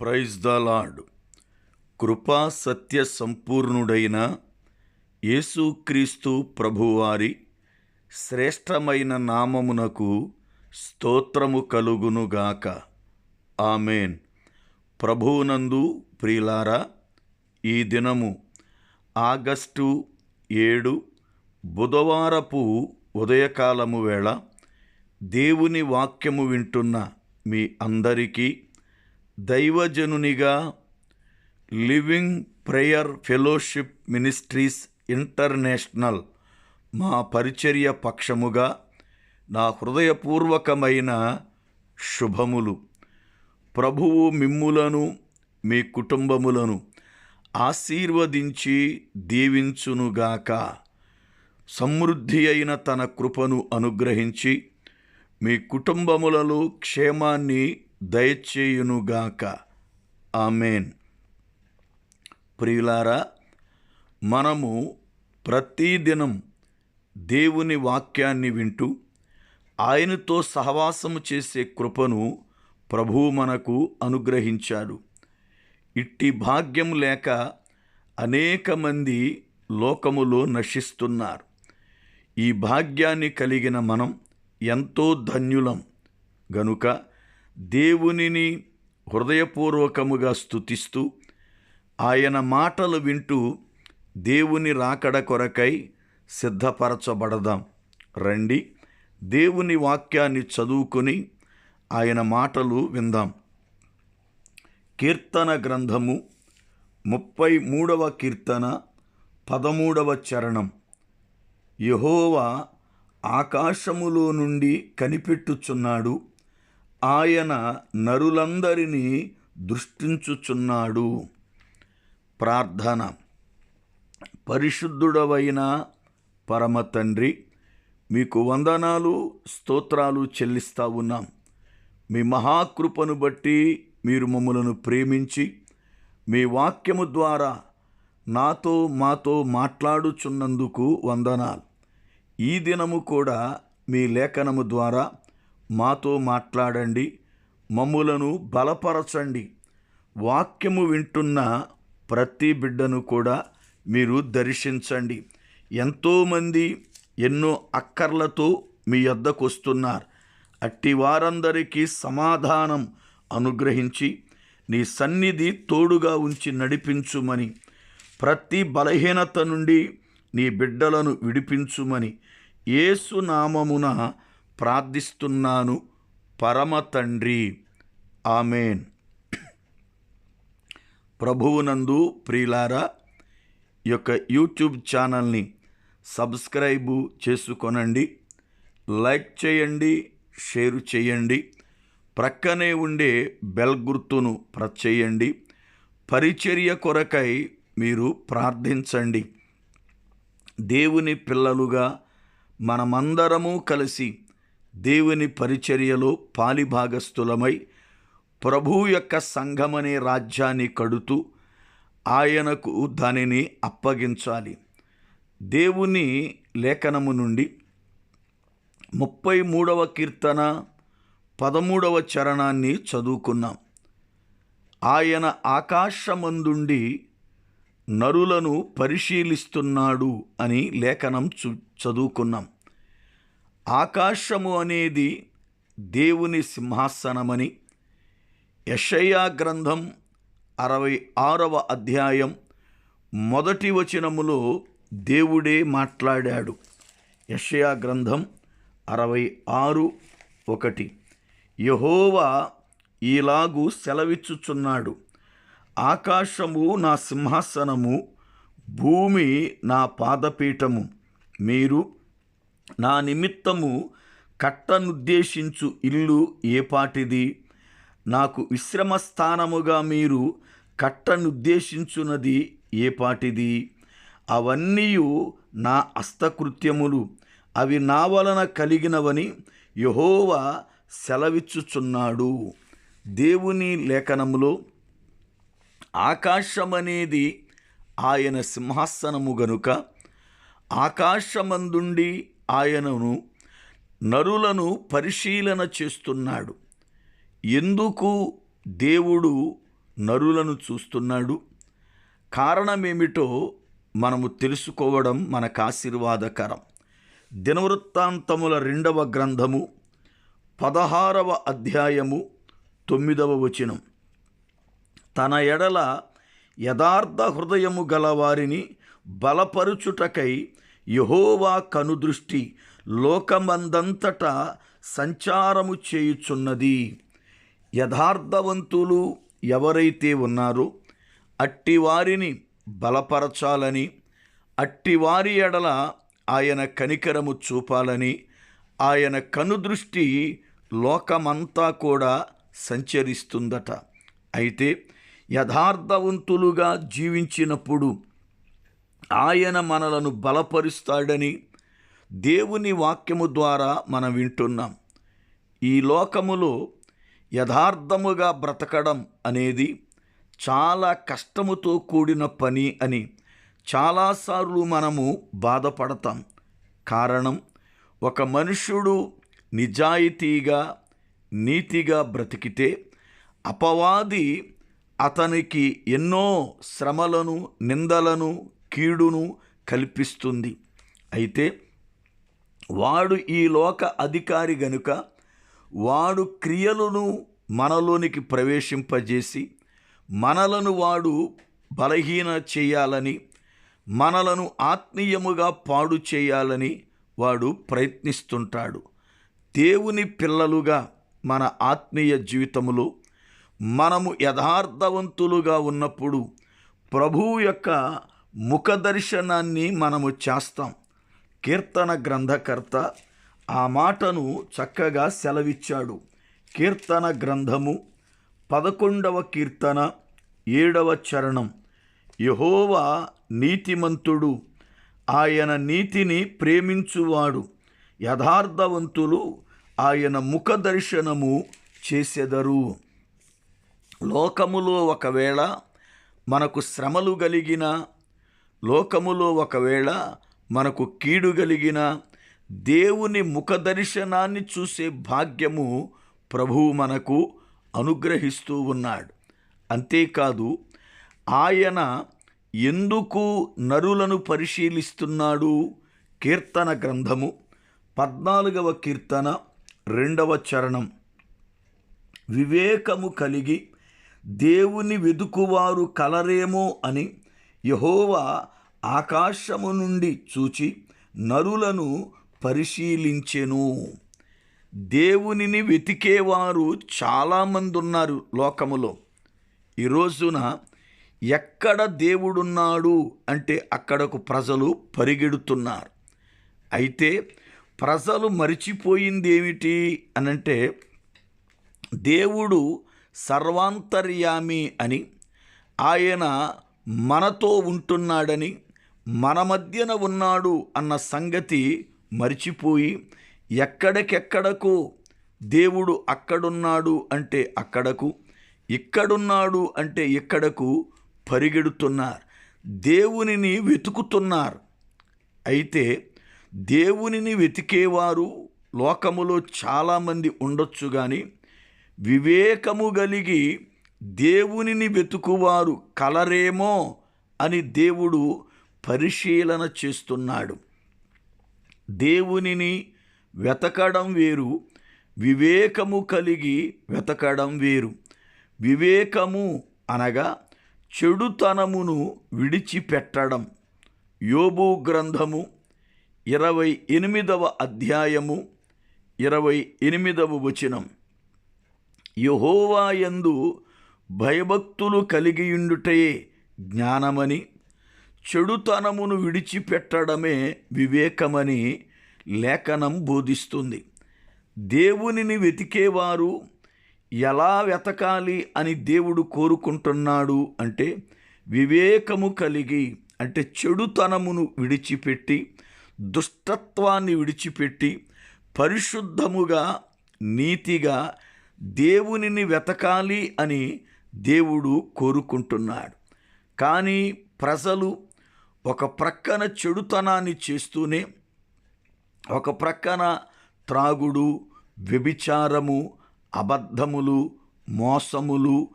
Praise the lord. కృపా సత్య సంపూర్ణుడైన యేసుక్రీస్తు ప్రభువారి శ్రేష్టమైన నామమునకు స్తోత్రము కలుగునుగాక ఆమెన్. ప్రభువునందు ప్రియులారా ఈ దినము ఆగస్టు ఏడు బుధవారపు ఉదయకాలము వేళ దేవుని వాక్యము వింటున్న మీ అందరికీ దైవజనునిగా living prayer fellowship ministries international మా పరిచర్య పక్షముగా నా హృదయపూర్వకమైన శుభములు. ప్రభువు మిమ్ములను మీ కుటుంబములను ఆశీర్వదించి దీవించునుగాక. సమృద్ధి అయిన తన కృపను అనుగ్రహించి మీ కుటుంబములలో క్షేమాన్ని దయచేయునుగాక. ఆమెన్. ప్రియులారా మనము ప్రతిదినం దేవుని వాక్యాన్ని వింటూ ఆయనతో సహవాసము చేసే కృపను ప్రభువు మనకు అనుగ్రహించాడు. ఇట్టి భాగ్యం లేక అనేక మంది లోకములో నశిస్తున్నారు. ఈ భాగ్యాన్ని కలిగిన మనం ఎంతో ధన్యులం. గనుక దేవునిని హృదయపూర్వకముగా స్తుతిస్తూ ఆయన మాటలు వింటూ దేవుని రాకడ కొరకై సిద్ధపరచబడదాం. రండి దేవుని వాక్యాన్ని చదువుకొని ఆయన మాటలు విందాం. కీర్తన గ్రంథము ముప్పై మూడవ కీర్తన పదమూడవ చరణం. యహోవా ఆకాశములో నుండి కనిపెట్టుచున్నాడు. ఆయన నరులందరినీ దృష్టించుచున్నాడు. ప్రార్థన. పరిశుద్ధుడవైన పరమ తండ్రి మీకు వందనాలు స్తోత్రాలు చెల్లిస్తా ఉన్నాం. మీ మహాకృపను బట్టి మీరు మమ్మలను ప్రేమించి మీ వాక్యము ద్వారా నాతో మాతో మాట్లాడుచున్నందుకు వందనాలు. ఈ దినము కూడా మీ లేఖనము ద్వారా మాతో మాట్లాడండి మమ్ములను బలపరచండి. వాక్యము వింటున్న ప్రతి బిడ్డను కూడా మీరు దర్శించండి. ఎంతోమంది ఎన్నో అక్కర్లతో మీ వద్దకు వస్తున్నారు అట్టి వారందరికీ సమాధానం అనుగ్రహించి నీ సన్నిధి తోడుగా ఉంచి నడిపించుమని ప్రతి బలహీనత నుండి నీ బిడ్డలను విడిపించుమని ఏసునామమున ప్రార్థిస్తున్నాను. పరమ తండ్రి. ఆమెన్. ప్రభువునందు ప్రియులారా ఈ యొక్క యూట్యూబ్ ఛానల్ని సబ్స్క్రైబు చేసుకొనండి. లైక్ చేయండి షేర్ చేయండి. ప్రక్కనే ఉండే బెల్ గుర్తును ప్రెస్ చేయండి. పరిచర్య కొరకై మీరు ప్రార్థించండి. దేవుని పిల్లలుగా మనమందరము కలిసి దేవుని పరిచర్యలో పాలిభాగస్థులమై ప్రభు యొక్క సంఘమనే రాజ్యాన్ని కడుతూ ఆయనకు దానిని అప్పగించాలి. దేవుని లేఖనము నుండి ముప్పై మూడవ కీర్తన పదమూడవ చరణాన్ని చదువుకున్నాం. ఆయన ఆకాశమందుండి నరులను పరిశీలిస్తున్నాడు అని లేఖనం చదువుకున్నాం. ఆకాశము అనేది దేవుని సింహాసనమని యషయా గ్రంథం అరవై ఆరవ అధ్యాయం మొదటి వచనములో దేవుడే మాట్లాడాడు. యషయా గ్రంథం అరవై ఆరు ఒకటి. యహోవా ఈలాగు సెలవిచ్చుచున్నాడు. ఆకాశము నా సింహాసనము భూమి నా పాదపీఠము. మీరు నా నిమిత్తము కట్టనుద్దేశించు ఇల్లు ఏపాటిది నాకు విశ్రమ స్థానముగా మీరు కట్టనుద్దేశించున్నది ఏపాటిది అవన్నీ నా హస్తకృత్యములు అవి నా వలన కలిగినవని యహోవా సెలవిచ్చుచున్నాడు. దేవుని లేఖనములో ఆకాశమనేది ఆయన సింహాసనము గనుక ఆకాశమందుండి ఆయనను నరులను పరిశీలన చేస్తున్నాడు. ఎందుకు దేవుడు నరులను చూస్తున్నాడు? కారణమేమిటో మనము తెలుసుకోవడం మనకు ఆశీర్వాదకరం. దినవృత్తాంతముల రెండవ గ్రంథము పదహారవ అధ్యాయము తొమ్మిదవ వచనం. తన ఎడల యథార్థ హృదయము గలవారిని బలపరుచుటకై యహోవా కనుదృష్టి లోకమందంతటా సంచారము చేయుచున్నది. యథార్థవంతులు ఎవరైతే ఉన్నారో అట్టివారిని బలపరచాలని అట్టివారి ఎడల ఆయన కనికరము చూపాలని ఆయన కనుదృష్టి లోకమంతా కూడా సంచరిస్తుందట. అయితే యథార్థవంతులుగా జీవించినప్పుడు ఆయన మనలను బలపరుస్తాడని దేవుని వాక్యము ద్వారా మనం వింటున్నాం. ఈ లోకములో యథార్థముగా బ్రతకడం అనేది చాలా కష్టముతో కూడిన పని అని చాలాసార్లు మనము బాధపడతాం. కారణం ఒక మనుష్యుడు నిజాయితీగా నీతిగా బ్రతికితే అపవాది అతనికి ఎన్నో శ్రమలను నిందలను కీడును కల్పిస్తుంది. అయితే వాడు ఈ లోక అధికారి గనుక వాడు క్రియలను మనలోనికి ప్రవేశింపజేసి మనలను వాడు బలహీన చేయాలని మనలను ఆత్మీయముగా పాడు చేయాలని వాడు ప్రయత్నిస్తుంటాడు. దేవుని పిల్లలుగా మన ఆత్మీయ జీవితములో మనము యథార్థవంతులుగా ఉన్నప్పుడు ప్రభువు యొక్క ముఖ దర్శనాన్ని మనము చేస్తాం. కీర్తన గ్రంథకర్త ఆ మాటను చక్కగా సెలవిచ్చాడు. కీర్తన గ్రంథము పదకొండవ కీర్తన ఏడవ చరణం. యహోవా నీతిమంతుడు ఆయన నీతిని ప్రేమించువాడు. యథార్థవంతులు ఆయన ముఖ దర్శనము చేసెదరు. లోకములో ఒకవేళ మనకు శ్రమలు కలిగిన లోకములో ఒకవేళ మనకు కీడు కలిగిన దేవుని ముఖ దర్శనాన్ని చూసే భాగ్యము ప్రభువు మనకు అనుగ్రహిస్తూ ఉన్నాడు. అంతేకాదు ఆయన ఎందుకు నరులను పరిశీలిస్తున్నాడు? కీర్తన గ్రంథము పద్నాలుగవ కీర్తన రెండవ చరణం. వివేకము కలిగి దేవుని వెదుకువారు కలరేమో అని యహోవా ఆకాశము నుండి చూచి నరులను పరిశీలించెను. దేవునిని వెతికేవారు చాలామంది ఉన్నారు లోకములో. ఈ రోజున ఎక్కడ దేవుడున్నాడు అంటే అక్కడకు ప్రజలు పరిగెడుతున్నారు. అయితే ప్రజలు మరిచిపోయింది ఏమిటి అనంటే దేవుడు సర్వాంతర్యామి అని ఆయన మనతో ఉంటున్నాడని మన మధ్యన ఉన్నాడు అన్న సంగతి మరిచిపోయి ఎక్కడికెక్కడకు దేవుడు అక్కడున్నాడు అంటే అక్కడకు ఇక్కడున్నాడు అంటే ఇక్కడకు పరిగెడుతున్నారు. దేవునిని వెతుకుతున్నారు. అయితే దేవునిని వెతికేవారు లోకములో చాలామంది ఉండొచ్చు కానీ వివేకము కలిగి దేవునిని వెతుకువారు కలరేమో అని దేవుడు పరిశీలన చేస్తున్నాడు. దేవునిని వెతకడం వేరు వివేకము కలిగి వెతకడం వేరు. వివేకము అనగా చెడుతనమును విడిచిపెట్టడం. యోబు గ్రంథము ఇరవై ఎనిమిదవ అధ్యాయము ఇరవై ఎనిమిదవ వచనం. యహోవాయందు భయభక్తులు కలిగియుండుటయే జ్ఞానమని చెడుతనమును విడిచిపెట్టడమే వివేకమని లేఖనం బోధిస్తుంది. దేవునిని వెతికేవారు ఎలా వెతకాలి అని దేవుడు కోరుకుంటున్నాడు అంటే వివేకము కలిగి అంటే చెడుతనమును విడిచిపెట్టి దుష్టత్వాన్ని విడిచిపెట్టి పరిశుద్ధముగా నీతిగా దేవునిని వెతకాలి అని దేవుడు కోరుకుంటున్నాడు. కానీ ప్రజలు ఒక ప్రక్కన చెడుతనాన్ని చేస్తూనే ఒక ప్రక్కన త్రాగుడు వ్యభిచారము అబద్ధములు మోసములు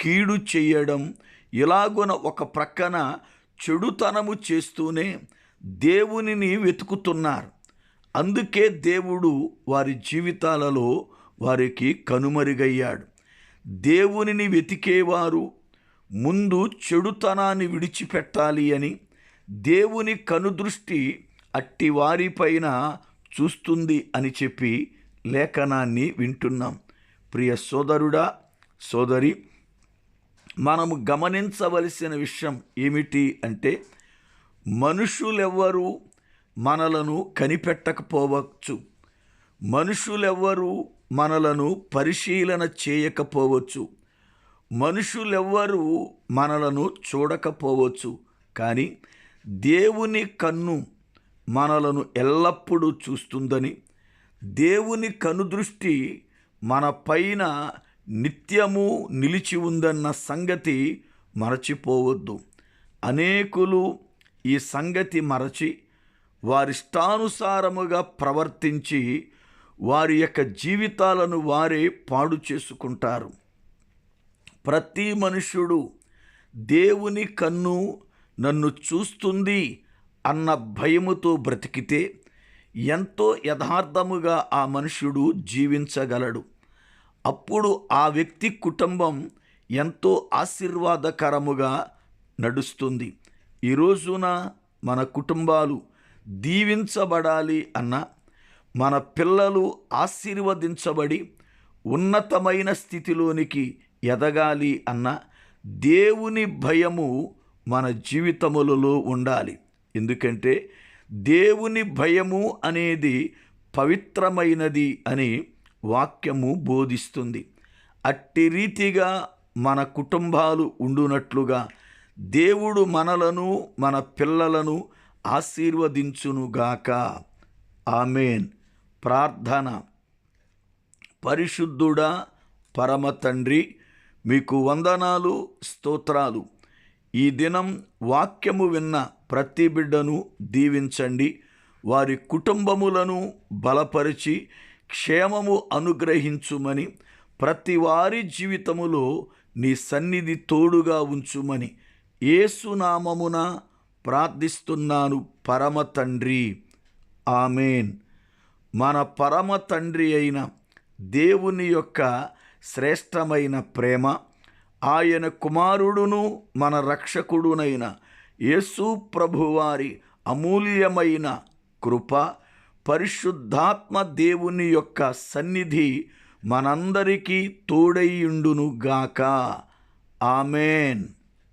కీడు చేయడం ఇలాగున ఒక ప్రక్కన చెడుతనము చేస్తూనే దేవునిని వెతుకుతున్నారు. అందుకే దేవుడు వారి జీవితాలలో వారికి కనుమరుగయ్యాడు. దేవునిని వెతికేవారు ముందు చెడుతనాన్ని విడిచిపెట్టాలి అని దేవుని కనుదృష్టి అట్టి వారిపైన చూస్తుంది అని చెప్పి లేఖనాన్ని వింటున్నాం. ప్రియ సోదరుడా సోదరి మనము గమనించవలసిన విషయం ఏమిటి అంటే మనుషులెవ్వరూ మనలను కనిపెట్టకపోవచ్చు. మనుషులెవ్వరూ మనలను పరిశీలన చేయకపోవచ్చు. మనుషులెవ్వరూ మనలను చూడకపోవచ్చు. కానీ దేవుని కన్ను మనలను ఎల్లప్పుడూ చూస్తుందని దేవుని కనుదృష్టి మన పైన నిత్యము నిలిచి ఉందన్న సంగతి మరచిపోవద్దు. అనేకులు ఈ సంగతి మరచి వారిష్టానుసారముగా ప్రవర్తించి వారి యొక్క జీవితాలను వారే పాడు చేసుకుంటారు. ప్రతి మనుష్యుడు దేవుని కన్ను నన్ను చూస్తుంది అన్న భయముతో బ్రతికితే ఎంతో యథార్థముగా ఆ మనుష్యుడు జీవించగలడు. అప్పుడు ఆ వ్యక్తి కుటుంబం ఎంతో ఆశీర్వాదకరముగా నడుస్తుంది. ఈ రోజున మన కుటుంబాలు దీవించబడాలి అన్న మన పిల్లలు ఆశీర్వదించబడి ఉన్నతమైన స్థితిలోనికి ఎదగాలి అన్న దేవుని భయము మన జీవితములలో ఉండాలి. ఎందుకంటే దేవుని భయము అనేది పవిత్రమైనది అని వాక్యము బోధిస్తుంది. అట్టి రీతిగా మన కుటుంబాలు ఉండునట్లుగా దేవుడు మనలను మన పిల్లలను ఆశీర్వదించునుగాక. ఆమెన్. ప్రార్థన. పరిశుద్ధుడా పరమ తండ్రి మీకు వందనాలు స్తోత్రాలు. ఈ దినం వాక్యము విన్న ప్రతి బిడ్డను దీవించండి. వారి కుటుంబములను బలపరిచి క్షేమము అనుగ్రహించుమని ప్రతి వారి జీవితములో నీ సన్నిధి తోడుగా ఉంచుమని ఏసునామమున ప్రార్థిస్తున్నాను పరమ తండ్రి. ఆమెన్. మన పరమ తండ్రి అయిన దేవుని యొక్క శ్రేష్టమైన ప్రేమ ఆయన కుమారుడును మన రక్షకుడునైన యేసు ప్రభువారి అమూల్యమైన కృప పరిశుద్ధాత్మ దేవుని యొక్క సన్నిధి మనందరికీ తోడైయుండును గాక ఆమెన్.